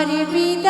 I'll be there.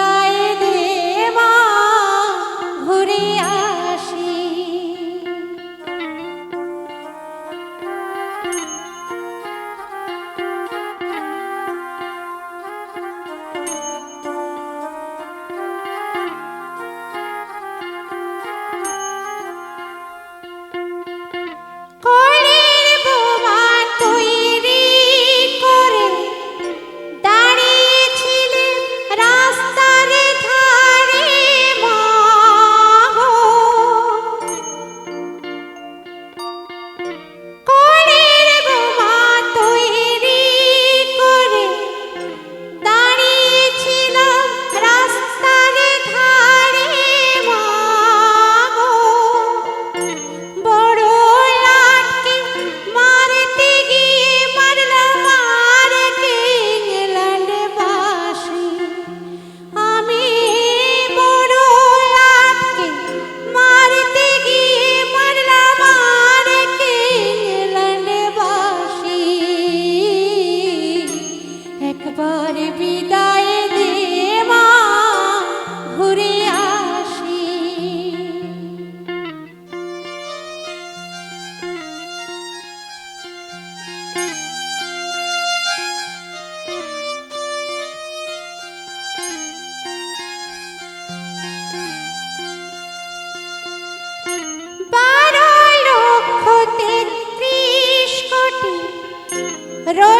একবার বিদায় দে মা ঘুরে আসি। বারো লক্ষ তেত্রিশ কোটি রোজ